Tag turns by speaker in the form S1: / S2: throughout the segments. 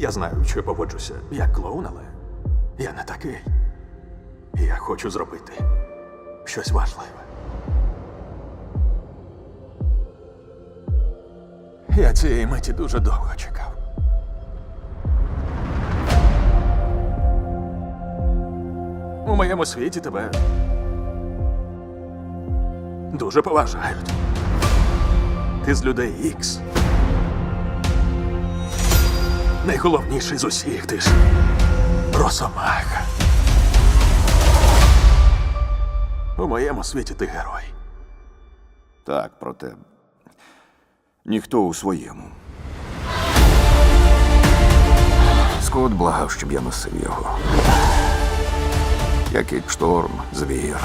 S1: Я знаю, що я поводжуся як клоун, але я не такий. Я хочу зробити щось важливе. Я цієї миті дуже довго чекав. У моєму світі тебе дуже поважають. Ти з людей Ікс. Найголовніший з усіх ти ж Росомаха. У моєму світі ти герой.
S2: Так, проте. Ніхто у своєму. Скот благав, щоб я носив його. Як і шторм, звір.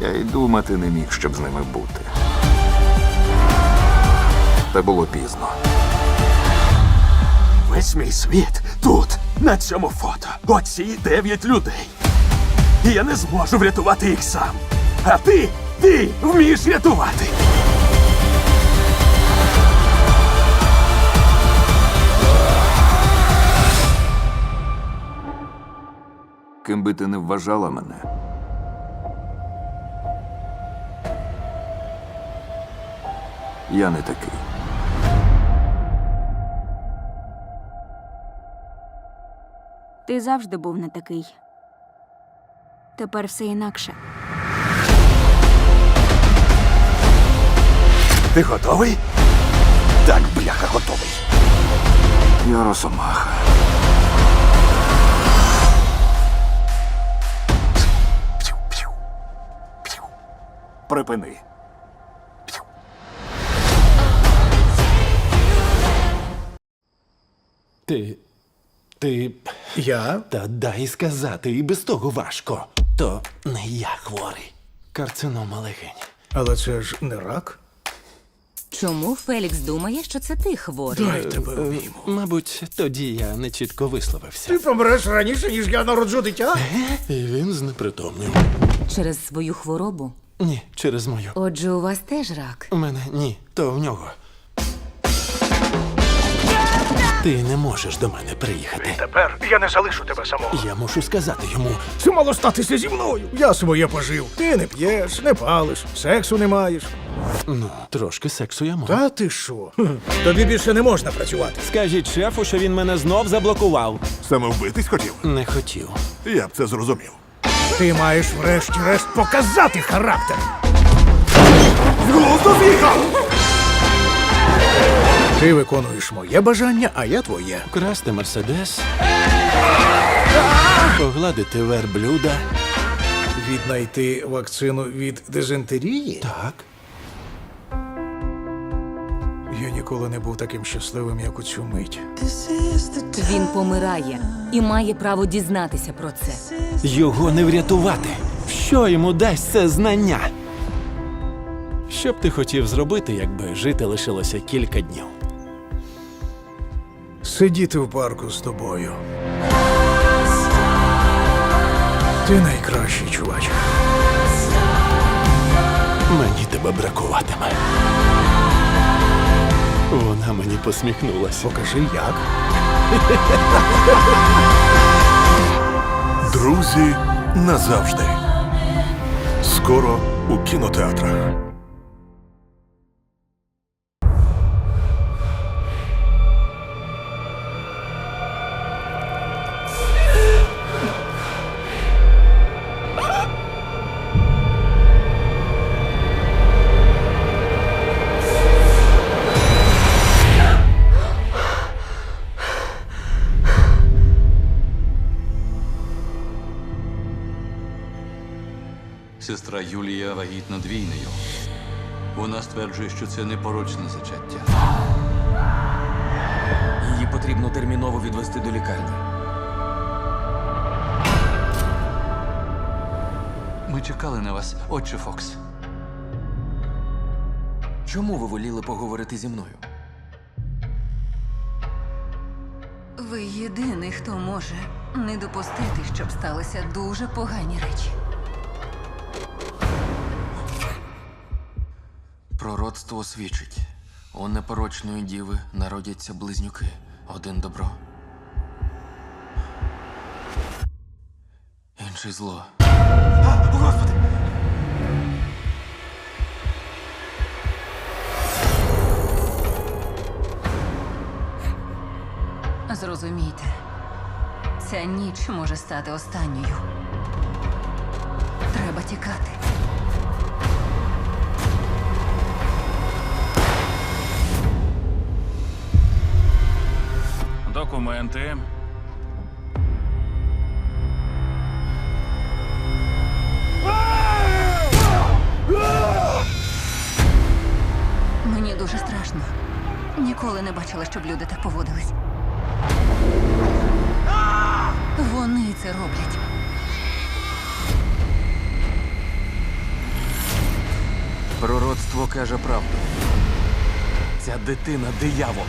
S2: Я й думати не міг, щоб з ними бути. Та було пізно.
S1: Весь мій світ тут, на цьому фото. Оці дев'ять людей. І я не зможу врятувати їх сам. А ти, ти вмієш рятувати.
S2: Ким би ти не вважала мене. Я не такий.
S3: Ти завжди був не такий. Тепер все інакше.
S1: Ти готовий? Так, бляха, готовий.
S2: Я росомаха.
S1: П'ю, п'ю, п'ю.
S2: Припини.
S4: Ти. Ти.
S5: Я?
S4: Та дай сказати, і без того важко. То не я хворий. Карцинома легень.
S5: Але це ж не рак.
S6: Чому Фелікс думає, що це ти хворий?
S5: Дай тебе
S4: Е,
S5: обійму.
S4: Мабуть, тоді я не чітко висловився.
S5: Ти помреш раніше, ніж я народжу дитя?
S4: І він знепритомнив.
S6: Через свою хворобу?
S4: Ні, через мою.
S6: Отже, у вас теж рак.
S4: У мене ні, то в нього. Ти не можеш до мене приїхати.
S5: Тепер я не залишу тебе самого.
S4: Я мушу сказати йому.
S5: Це мало статися зі мною. Я своє пожив. Ти не п'єш, не палиш, сексу не маєш.
S4: Ну, трошки сексу я можу.
S5: Та ти що? Тобі більше не можна працювати.
S4: Скажіть шефу, що він мене знов заблокував.
S7: Саме вбитись хотів?
S4: Не хотів.
S7: Я б це зрозумів.
S5: Ти маєш врешті-решт показати характер.
S7: Глузду з'їхав!
S5: Ти виконуєш моє бажання, а я твоє.
S4: Красти мерседес. Погладити верблюда.
S5: Віднайти вакцину від дизентерії?
S4: Так.
S5: Я ніколи не був таким щасливим, як у цю мить.
S6: Він помирає і має право дізнатися про це.
S4: Його не врятувати. Що йому дасть це знання? Що б ти хотів зробити, якби жити лишилося кілька днів?
S5: Сидіти в парку з тобою. Ти найкращий чувач.
S4: Мені тебе бракуватиме. Вона мені посміхнулася.
S5: Покажи як.
S7: Друзі назавжди. Скоро у кінотеатрах.
S8: Сестра Юлія вагітна двійнею. Вона стверджує, що це непорочне зачаття.
S9: Її потрібно терміново відвести до лікарні.
S8: Ми чекали на вас, отче Фокс.
S9: Чому ви воліли поговорити зі мною?
S10: Ви єдиний, хто може не допустити, щоб сталися дуже погані речі.
S9: пророцтво свідчить: у непорочної діви народяться близнюки. Один добро.
S2: Інше зло. А, о, Господи!
S10: Зрозумійте, ця ніч може стати останньою. Треба тікати.
S11: Документи.
S10: Мені дуже страшно. Ніколи не бачила, щоб люди так поводились. Вони це роблять.
S2: Пророцтво каже правду. Ця дитина диявол.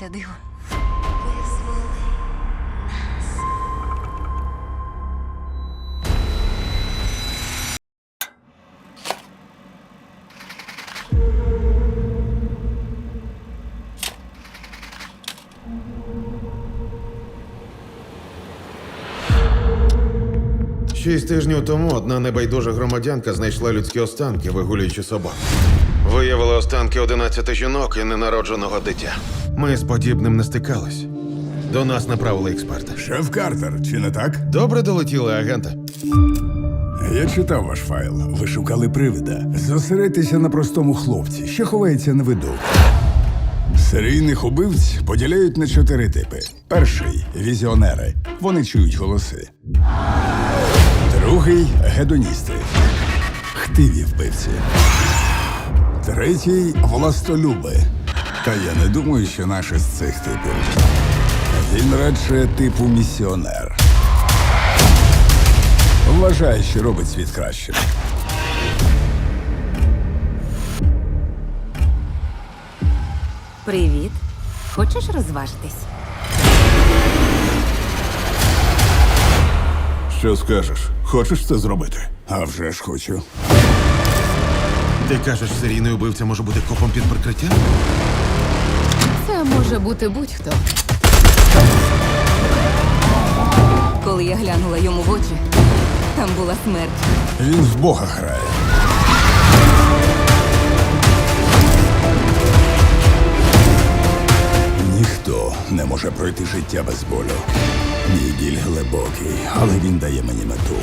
S10: Сталося диво.
S12: Шість тижнів тому одна небайдужа громадянка знайшла людські останки, вигулюючи собак. Виявили останки 11 жінок і ненародженого дитя. Ми з подібним не стикались. До нас направили експерта.
S13: Шеф Картер, чи не так?
S12: Добре долетіли агенти.
S13: Я читав ваш файл. Ви шукали привида. Зосередьтеся на простому хлопці, що ховається на виду. Серійних убивць поділяють на чотири типи. Перший візіонери. Вони чують голоси. Другий гедоністи. Хтиві вбивці. Третій властолюби. Та я не думаю, що наш із цих типів. Він радше типу місіонер. Вважає, що робить світ кращим.
S6: Привіт. Хочеш розважитись?
S14: Що скажеш? Хочеш це зробити?
S13: А вже ж хочу.
S12: Ти кажеш, серійний убивця може бути копом під прикриттям?
S10: Це може бути будь-хто.
S6: Коли я глянула йому в очі, там була смерть.
S13: Він в Бога грає. Ніхто не може пройти життя без болю. Мій біль глибокий, але він дає мені мету.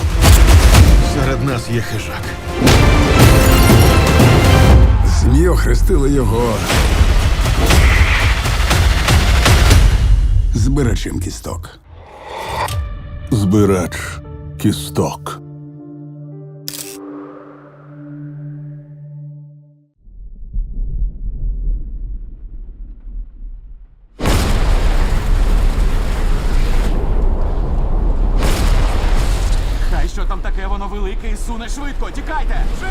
S12: Серед нас є хижак.
S13: Охрестили його збирачем кісток.
S14: Збирач кісток.
S1: Хай що там таке, воно велике і суне швидко. Тікайте!
S2: Це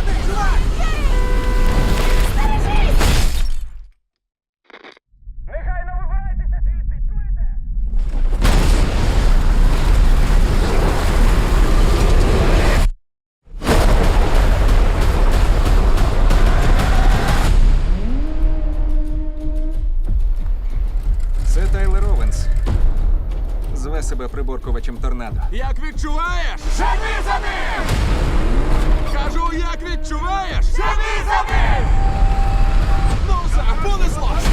S2: себе торнадо.
S1: Як відчуваєш? Жени за ним! Кажу, як відчуваєш? Жени за ним! Ну все, понеслось!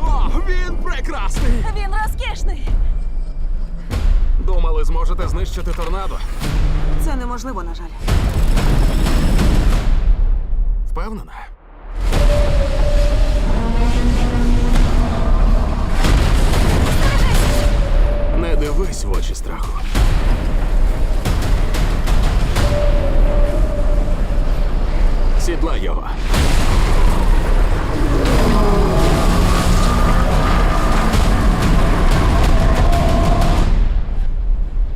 S1: О, він прекрасний!
S15: Він розкішний.
S1: Думали, зможете знищити торнадо?
S15: Це неможливо, на жаль.
S1: Впевнена? Дивись в очі страху. Сідла його.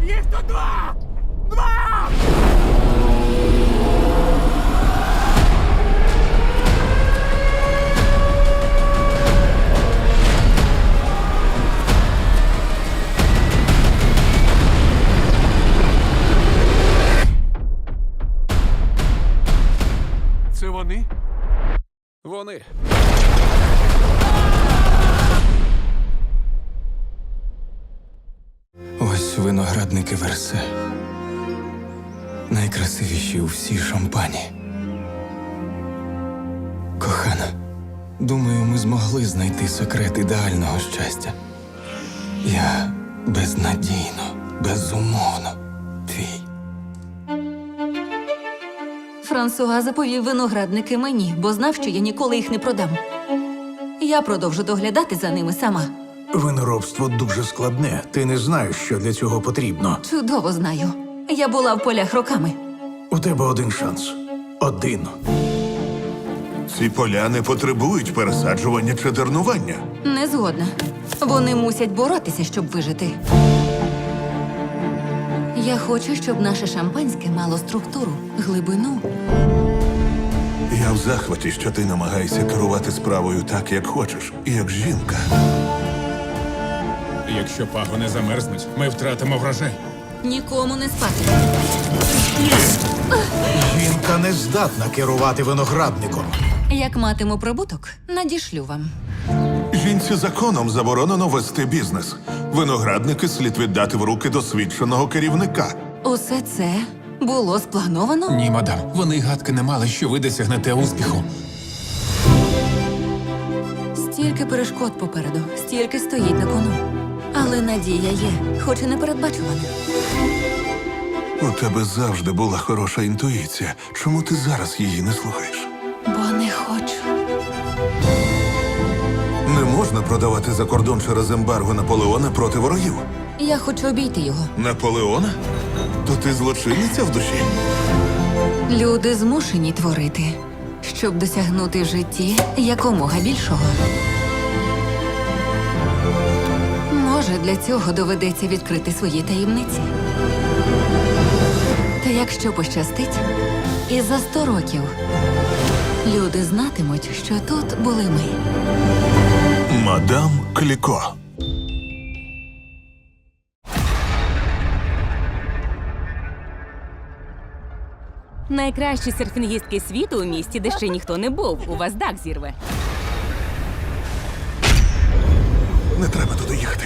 S1: Їх тут два! Два!
S16: Вони.
S2: Ось виноградники Версе. Найкрасивіші у всій шампані. Кохана, думаю, ми змогли знайти секрет ідеального щастя. Я безнадійно, безумовно
S6: Франсуа заповів виноградники мені, бо знав, що я ніколи їх не продам. Я продовжу доглядати за ними сама.
S5: Виноробство дуже складне. Ти не знаєш, що для цього потрібно.
S6: Чудово знаю. Я була в полях роками.
S5: У тебе один шанс. Один.
S7: Ці поля не потребують пересаджування чи дернування.
S6: Не згодна. Вони мусять боротися, щоб вижити. Я хочу, щоб наше шампанське мало структуру, глибину.
S7: Я в захваті, що ти намагаєшся керувати справою так, як хочеш, і як жінка.
S17: Якщо пагони замерзнуть, ми втратимо врожай.
S6: Нікому не спати.
S5: Жінка не здатна керувати виноградником.
S6: Як матиму прибуток, надішлю вам.
S7: Жінці законом заборонено вести бізнес. Виноградники слід віддати в руки досвідченого керівника.
S6: Усе це було сплановано.
S5: Ні, мадам, вони й гадки не мали, що ви досягнете успіху.
S6: Стільки перешкод попереду, стільки стоїть на кону. Але надія є, хоч і не передбачувана.
S7: У тебе завжди була хороша інтуїція. Чому ти зараз її не слухаєш? Можна продавати за кордон через ембарго Наполеона проти ворогів.
S6: Я хочу обійти його.
S7: Наполеона? То ти злочинниця в душі?
S6: Люди змушені творити, щоб досягнути в житті якомога більшого. Може, для цього доведеться відкрити свої таємниці. Та якщо пощастить, і за сто років люди знатимуть, що тут були ми.
S7: Мадам Кліко.
S18: Найкращі серфінгістки світу у місті, де ще ніхто не був. У вас дах зірве.
S7: Не треба туди їхати.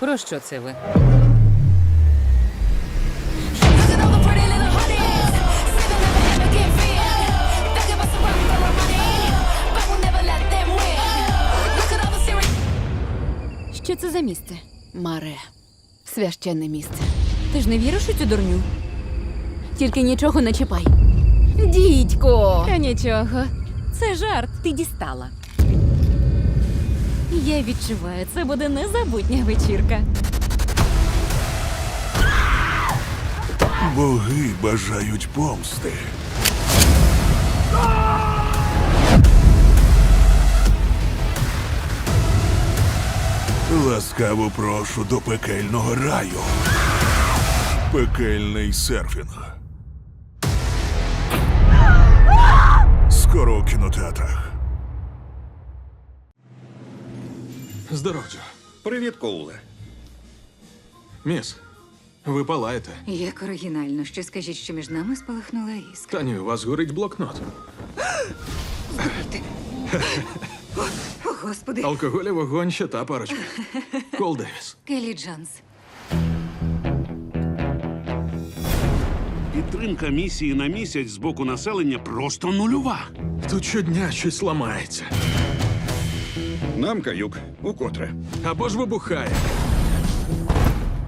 S18: Про що це ви? Що це за місце? Маре. Священне місце. Ти ж не віриш у цю дурню? Тільки нічого не чіпай. Дідько! Та нічого. Це жарт, ти дістала. Я відчуваю, це буде незабутня вечірка.
S7: Боги бажають помсти. Ласкаво прошу до пекельного раю. Пекельний серфінг. Скоро у кінотеатрах.
S1: Здоров'я.
S19: Привіт, Коуле.
S1: Міс, ви палаєте.
S20: Як оригінально, що скажіть, що між нами спалахнула іскра.
S1: Та ні, у вас горить блокнот.
S20: О, господи,
S1: Алкоголь вогонь ще та парочка. Кол Девіс.
S20: Келі Джанс.
S21: Підтримка місії на місяць з боку населення просто нульова.
S1: Тут щодня щось ламається.
S21: Нам каюк укотре.
S1: Або ж вибухає.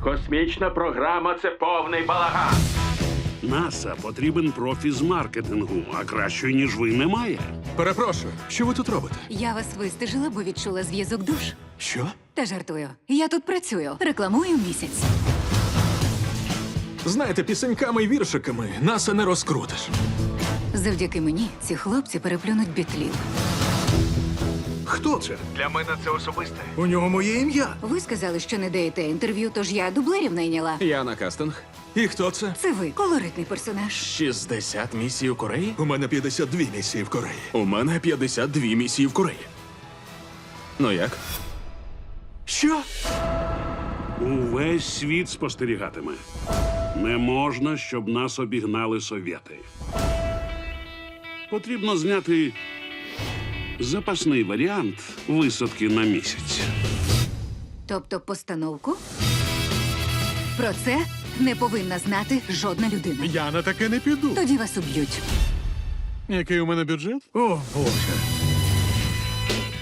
S16: Космічна програма це повний балаган.
S21: НАСА потрібен профі з маркетингу, а кращої, ніж ви, немає.
S1: Перепрошую, що ви тут робите?
S20: Я вас вистежила, бо відчула зв'язок душ.
S1: Що?
S20: Та жартую. Я тут працюю, рекламую місяць.
S1: Знаєте, пісеньками і віршиками нас не розкрутиш.
S20: Завдяки мені ці хлопці переплюнуть бітлів.
S21: Хто це?
S16: Для мене це особисте.
S21: У нього моє ім'я.
S20: Ви сказали, що не даєте інтерв'ю, тож я дублерів найняла.
S1: Я на кастинг. І хто це?
S20: Це ви, колоритний персонаж.
S1: 60 місій у Кореї? У мене 52 місії в Кореї. У мене 52 місії в Кореї. Ну як? Що?
S21: Увесь світ спостерігатиме. Не можна, щоб нас обігнали совєти. потрібно зняти запасний варіант висадки на місяць.
S6: Тобто постановку? Про це не повинна знати жодна людина.
S7: Я на таке не піду.
S6: Тоді вас уб'ють.
S7: Який у мене бюджет?
S1: О, Боже.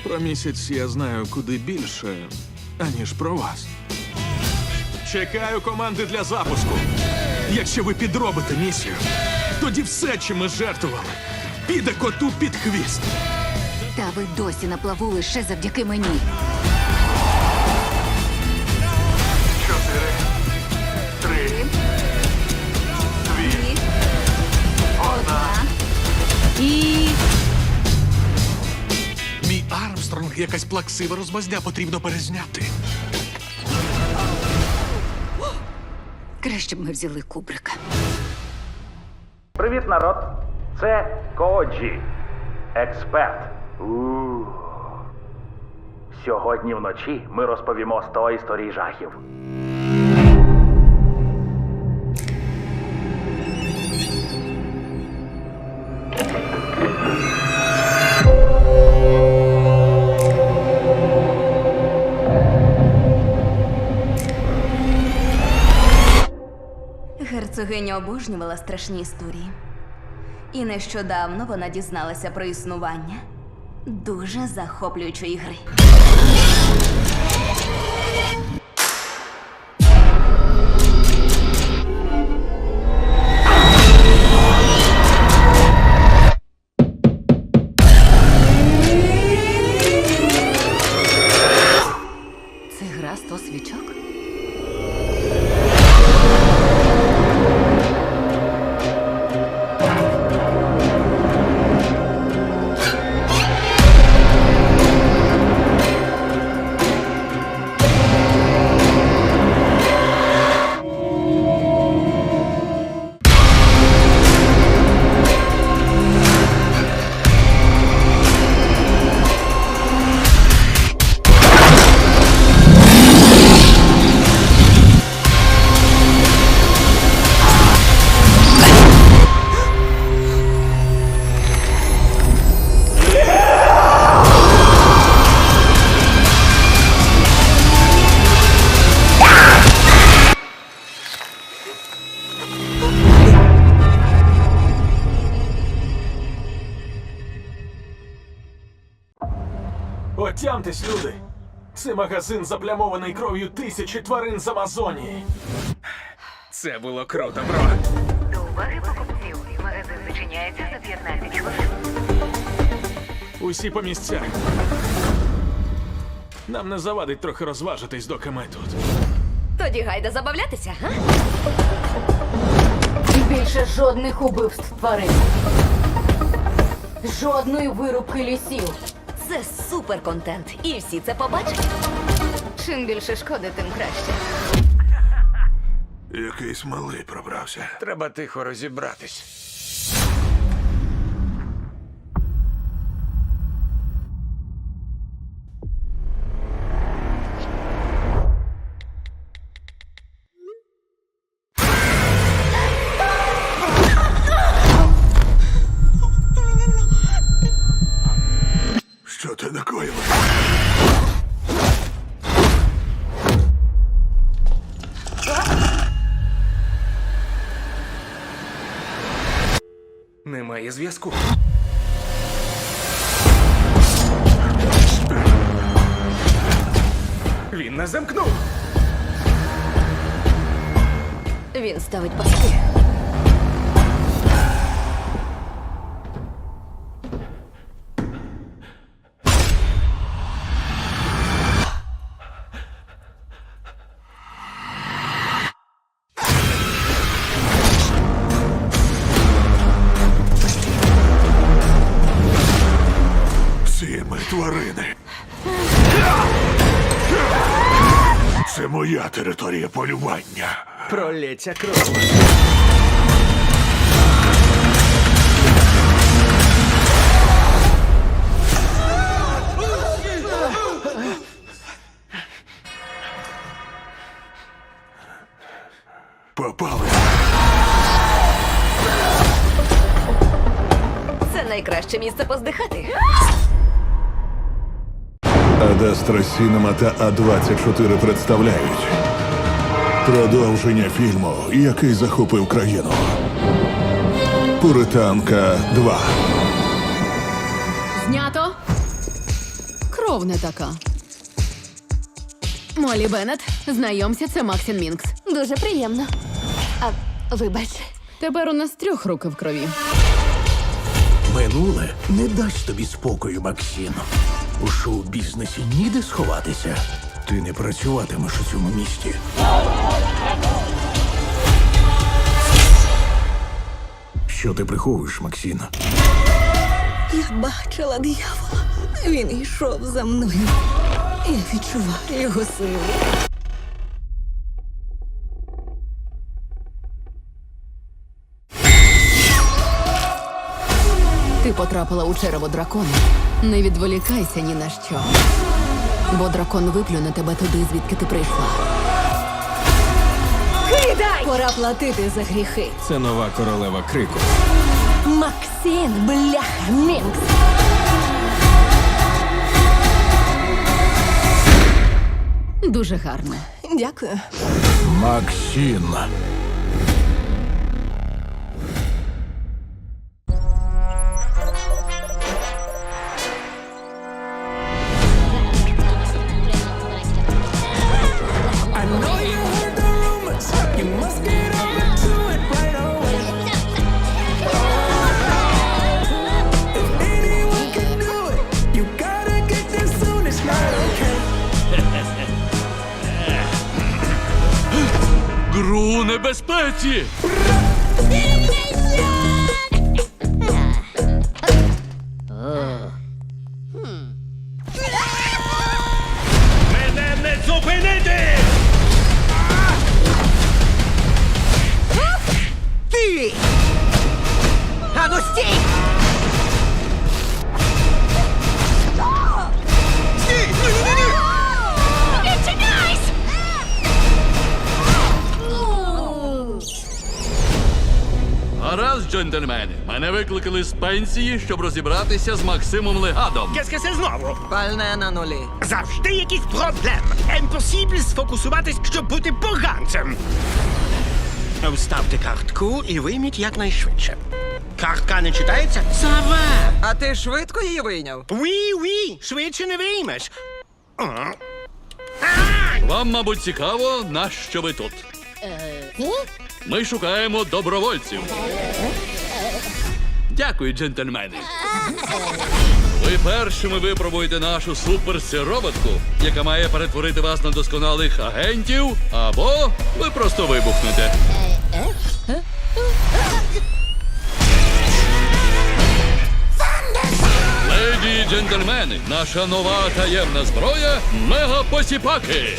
S1: Про місяць я знаю куди більше, аніж про вас. Чекаю команди для запуску. Якщо ви підробите місію, тоді все, чим ми жертвували, піде коту під хвіст.
S6: Та ви досі на плаву лише завдяки мені.
S22: Чотири, три, дві, одна.
S6: І
S7: Мій Армстронг якась плаксива розмазня потрібно перезняти.
S6: краще б ми взяли кубрика.
S17: Привіт, народ! Це Коджі, експерт. У Сьогодні вночі ми розповімо 100 історій жахів.
S3: Герцогиня обожнювала страшні історії. І нещодавно вона дізналася про існування дуже захоплюючої гри.
S22: Магазин заплямований кров'ю тисячі тварин з Амазонії.
S1: Це було круто, бро.
S6: До уваги покупців. Магазин зачиняється за 15 хвилин.
S22: Усі по місцях. Нам не завадить трохи розважитись, доки ми тут.
S3: Тоді гайда забавлятися, га?
S23: Більше жодних убивств тварин. Жодної вирубки лісів.
S3: Це супер контент, і всі це побачать.
S23: Чим більше шкоди, тим краще.
S7: Якийсь малий пробрався.
S1: Треба тихо розібратись.
S7: Що ти накоїв?
S1: Немає зв'язку. Він не замкнув.
S3: Він ставить паски.
S7: Моя територія полювання.
S1: Пролється кров.
S7: Попали.
S3: Це найкраще місце поздихати.
S7: Адастра Сінема та А24 представляють продовження фільму, який захопив країну. Пуританка 2.
S15: Знято. Кров не така. Молі Беннет, знайомся, це Максін Мінкс.
S3: Дуже приємно. А вибач,
S15: Тепер у нас трьох руки в крові.
S14: Минуле не дасть тобі спокою, Максим. У шоу-бізнесі ніде сховатися. Ти не працюватимеш у цьому місті. Що ти приховуєш, Максіна?
S6: Я бачила диявола. Він йшов за мною. Я відчуваю його силу.
S15: Потрапила у черево дракона. Не відволікайся ні на що. Бо дракон виплюне тебе туди, звідки ти прийшла.
S6: Кидай! Пора платити за гріхи.
S17: Це нова королева крику.
S6: Максим, бляха, Мінкс.
S15: Дуже гарно.
S6: Дякую.
S14: Максим.
S11: Небезпеці! Джентльмени. Мене викликали з пенсії, щоб розібратися з Максимом Легадом.
S24: Qu'est-ce знову?
S6: Пальне на нулі.
S24: Завжди якийсь проблем. Емпосібль сфокусуватись, щоб бути поганцем. Вставте картку і вийміть якнайшвидше. Картка не читається? Сава!
S6: А ти швидко її вийняв?
S24: Уі, уі, швидше не виймеш.
S11: Вам, мабуть, цікаво, нащо ви тут. Ми шукаємо добровольців. Дякую, джентльмени. Ви першими випробуєте нашу суперсироботку, яка має перетворити вас на досконалих агентів, або ви просто вибухнете. Леді і джентльмени, наша нова таємна зброя мегапосіпаки.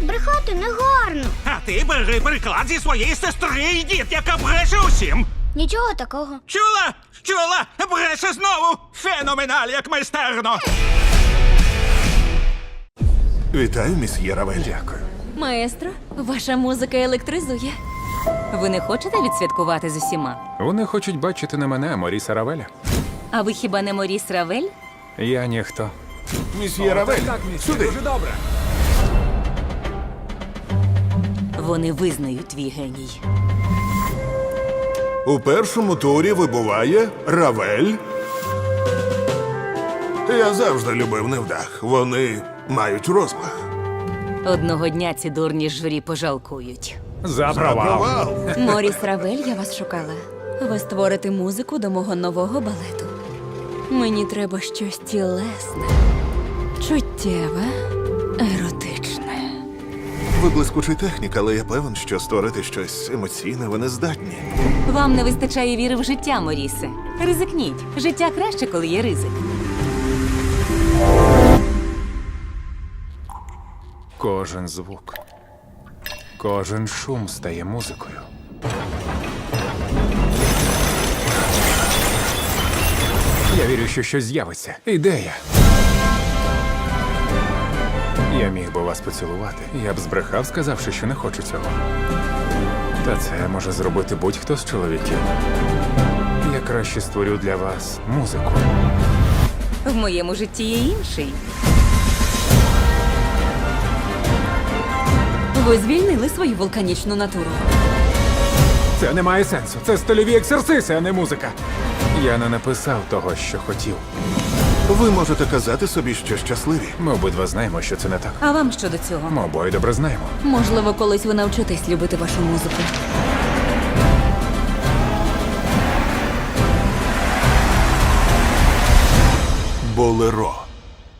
S25: Брехати не гарно.
S24: А ти бери приклад зі своєї сестри і дід, яка бреше усім.
S25: Нічого такого.
S24: Чула? Чула? Бреше знову! Феноменаль, як майстерно!
S7: Вітаю, місьє Равель. Дякую.
S15: Маестро, ваша музика електризує.
S6: Ви не хочете відсвяткувати з усіма?
S17: Вони хочуть бачити не мене, а Моріса Равеля.
S6: А ви хіба не Моріс Равель?
S17: Я ніхто.
S7: Місьє Равель, сюди.
S6: Вони визнають твій геній.
S7: У першому турі вибуває Равель. Я завжди любив невдах. Вони мають розмах.
S6: Одного дня ці дурні журі пожалкують.
S17: За
S7: провал.
S15: Моріс Равель, я вас шукала. Ви створите музику до мого нового балету. Мені треба щось тілесне, чуттєве, еротичне.
S7: Ви блискучий технік, але я певен, що створити щось емоційне ви не здатні.
S6: Вам не вистачає віри в життя, Морісе. Ризикніть. Життя краще, коли є ризик.
S17: Кожен звук, кожен шум стає музикою. Я вірю, що щось з'явиться. Ідея. Я міг би вас поцілувати. Я б збрехав, сказавши, що не хочу цього. Та це може зробити будь-хто з чоловіків. Я краще створю для вас музику.
S6: В моєму житті є інший.
S26: Ви звільнили свою вулканічну натуру.
S17: Це не має сенсу. Це стильові ексерциси, а не музика. Я не написав того, що хотів.
S7: Ви можете казати собі, що щасливі.
S17: Ми обидва знаємо, що це не так.
S6: А вам що до цього?
S17: Ми обоє добре знаємо.
S26: Можливо, колись ви навчитесь любити вашу музику.
S7: Болеро.